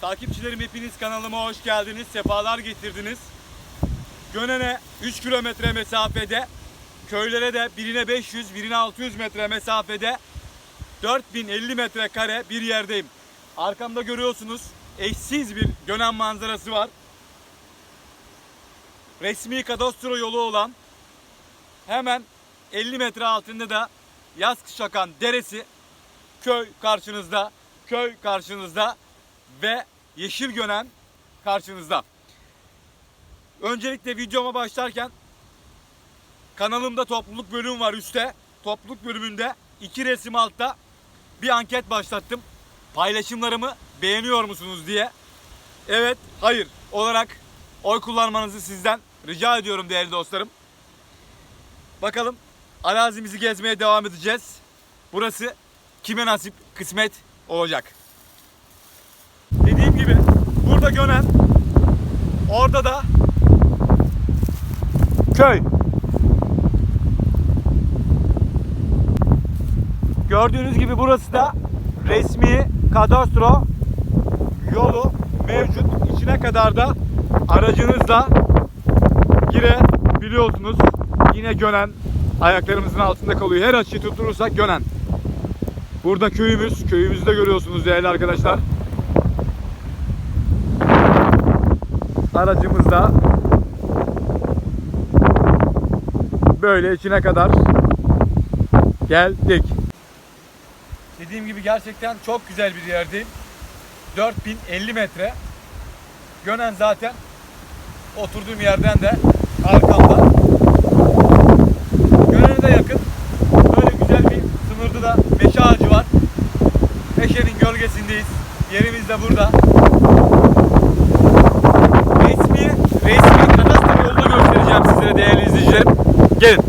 Takipçilerim hepiniz kanalıma hoş geldiniz. Sefalar getirdiniz. Gönen'e 3 kilometre mesafede, köylere de birine 500, birine 600 metre mesafede 4050 metrekare bir yerdeyim. Arkamda görüyorsunuz eşsiz bir Gönen manzarası var. Resmi kadastro yolu olan hemen 50 metre altında da yaz kış akan deresi köy karşınızda, köy karşınızda ve yeşil gönen karşınızda. Öncelikle videoma başlarken kanalımda topluluk bölüm var üstte. Topluluk bölümünde iki resim altta bir anket başlattım. Paylaşımlarımı beğeniyor musunuz diye. Evet, hayır olarak oy kullanmanızı sizden rica ediyorum değerli dostlarım. Bakalım arazimizi gezmeye devam edeceğiz. Burası kime nasip kısmet olacak. Burada Gönen, orada da köy. Gördüğünüz gibi burası da resmi kadastro yolu mevcut. İçine kadar da aracınızla girebiliyorsunuz. Yine Gönen ayaklarımızın altında kalıyor. Her açıyı tutturursak Gönen. Burada köyümüz. Köyümüzü de görüyorsunuz değerli arkadaşlar. Aracımızda böyle içine kadar geldik. Dediğim gibi gerçekten çok güzel bir yerdeyim. 4050 metre. Gönen zaten oturduğum yerden de arkamda. Gönen'e de yakın. Böyle güzel bir sınırda da meşe ağacı var. Meşenin gölgesindeyiz. Yerimiz de burada. Resmi, resmi kadastro yolunu göstereceğim sizlere değerli izleyicilerim. Gelin.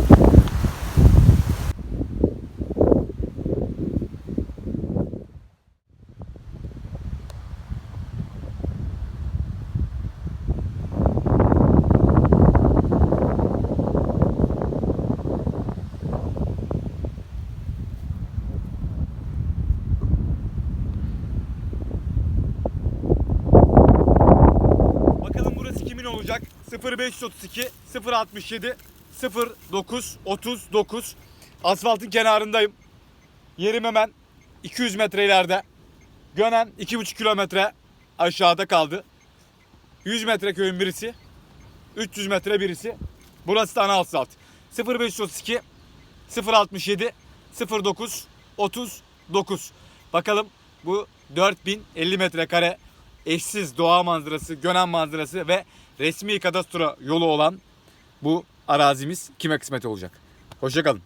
Bakalım burası kimin olacak? 0532 067 09 39 Asfaltın kenarındayım. Yerim hemen 200 metre ileride. Gönen 2,5 kilometre aşağıda kaldı. 100 metre köyün birisi. 300 metre birisi. Burası da ana asfalt. 0532 067 09 39 Bakalım bu 4050 metrekare eşsiz doğa manzarası, Gönen manzarası ve resmi kadastro yolu olan bu arazimiz kime kısmet olacak. Hoşçakalın.